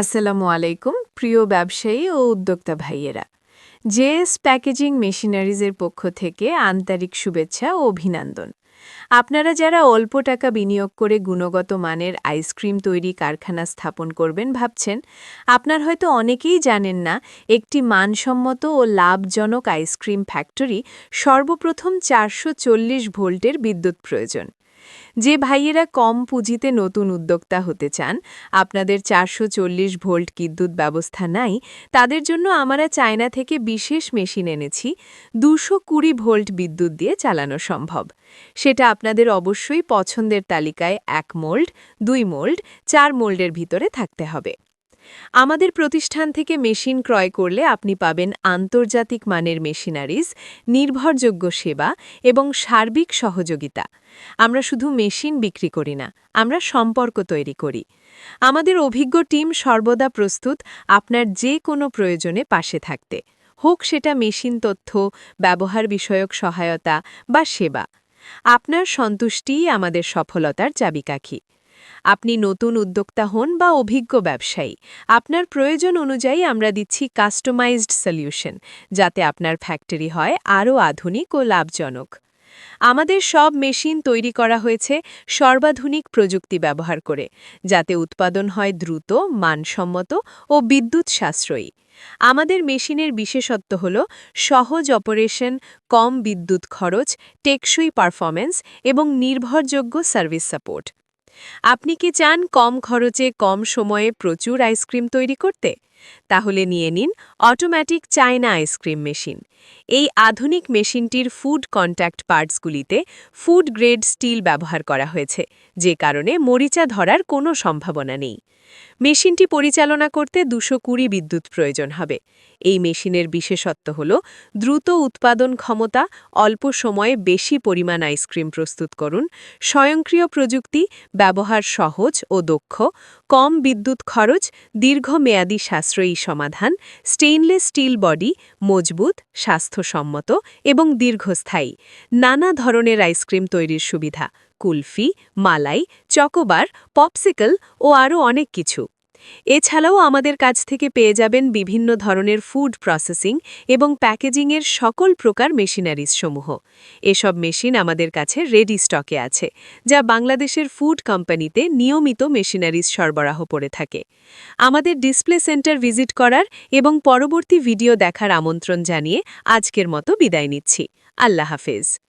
আসসালামু আলাইকুম, প্রিয় ব্যবসায়ী ও উদ্যোক্তা ভাইয়েরা। জেএস প্যাকেজিং মেশিনারিজের পক্ষ থেকে আন্তরিক শুভেচ্ছা ও অভিনন্দন। আপনারা যারা অল্প টাকা বিনিয়োগ করে গুণগত মানের আইসক্রিম তৈরি কারখানা স্থাপন করবেন ভাবছেন, আপনার হয়তো অনেকেই জানেন না, একটি মানসম্মত ও লাভজনক আইসক্রিম ফ্যাক্টরি সর্বপ্রথম চারশো চল্লিশ ভোল্টের বিদ্যুৎ প্রয়োজন। যে ভাইয়েরা কম পুঁজিতে নতুন উদ্যোক্তা হতে চান, আপনাদের চারশো চল্লিশ ভোল্ট বিদ্যুৎ ব্যবস্থা নাই, তাদের জন্য আমরা চায়না থেকে বিশেষ মেশিন এনেছি, দুশো কুড়ি ভোল্ট বিদ্যুৎ দিয়ে চালানো সম্ভব। সেটা আপনাদের অবশ্যই পছন্দের তালিকায় এক মোল্ড, দুই মোল্ড, চার মোল্ডের ভিতরে থাকতে হবে। আমাদের প্রতিষ্ঠান থেকে মেশিন ক্রয় করলে আপনি পাবেন আন্তর্জাতিক মানের মেশিনারিজ, নির্ভরযোগ্য সেবা এবং সার্বিক সহযোগিতা। আমরা শুধু মেশিন বিক্রি করি না, আমরা সম্পর্ক তৈরি করি। আমাদের অভিজ্ঞ টিম সর্বদা প্রস্তুত আপনার যে কোনো প্রয়োজনে পাশে থাকতে। হোক সেটা মেশিন তথ্য, ব্যবহার বিষয়ক সহায়তা বা সেবা। আপনার সন্তুষ্টিই আমাদের সফলতার চাবিকাঠি। আপনি নতুন উদ্যোক্তা হন বা অভিজ্ঞ ব্যবসায়ী, আপনার প্রয়োজন অনুযায়ী আমরা দিচ্ছি কাস্টমাইজড সলিউশন যাতে আপনার ফ্যাক্টরি হয় আরও আধুনিক ও লাভজনক। আমাদের সব মেশিন তৈরি করা হয়েছে সর্বাধুনিক প্রযুক্তি ব্যবহার করে, যাতে উৎপাদন হয় দ্রুত, মানসম্মত ও বিদ্যুৎ সাশ্রয়ী। আমাদের মেশিনের বিশেষত্ব হল সহজ অপারেশন কম বিদ্যুৎ খরচ, টেকসই পারফরম্যান্স এবং নির্ভরযোগ্য সার্ভিস সাপোর্ট আপনি কি চান কম খরচে কম সময়ে প্রচুর আইসক্রিম তৈরি করতে? তাহলে নিয়ে নিন অটোম্যাটিক চায়না আইসক্রিম মেশিন। এই আধুনিক মেশিনটির ফুড কন্ট্যাক্ট পার্টসগুলিতে ফুড গ্রেড স্টিল ব্যবহার করা হয়েছে, যে কারণে মরিচা ধরার কোনো সম্ভাবনা নেই। মেশিনটি পরিচালনা করতে দুশো কুড়ি বিদ্যুৎ প্রয়োজন হবে। এই মেশিনের বিশেষত্ব হল দ্রুত উৎপাদন ক্ষমতা, অল্প সময়ে বেশি পরিমাণ আইসক্রিম প্রস্তুত করুন, স্বয়ংক্রিয় প্রযুক্তি, ব্যবহার সহজ ও দক্ষ, কম বিদ্যুৎ খরচ, দীর্ঘমেয়াদী সাশ্রয়ী সমাধান স্টেইনলেস স্টিল বডি মজবুত, স্বাস্থ্যসম্মত এবং দীর্ঘস্থায়ী। নানা ধরনের আইসক্রিম তৈরির সুবিধা, কুলফি, মালাই, চকোবার পপসিকল ও আরও অনেক কিছু। এছাড়াও আমাদের কাছ থেকে পেয়ে যাবেন বিভিন্ন ধরনের ফুড প্রসেসিং এবং প্যাকেজিংয়ের সকল প্রকার মেশিনারিজ সমূহ। এসব মেশিন আমাদের কাছে রেডি স্টকে আছে, যা বাংলাদেশের ফুড কোম্পানিতে নিয়মিত মেশিনারিজ সরবরাহ করে থাকে। আমাদের ডিসপ্লে সেন্টার ভিজিট করার এবং পরবর্তী ভিডিও দেখার আমন্ত্রণ জানিয়ে আজকের মতো বিদায় নিচ্ছি। আল্লাহ হাফেজ।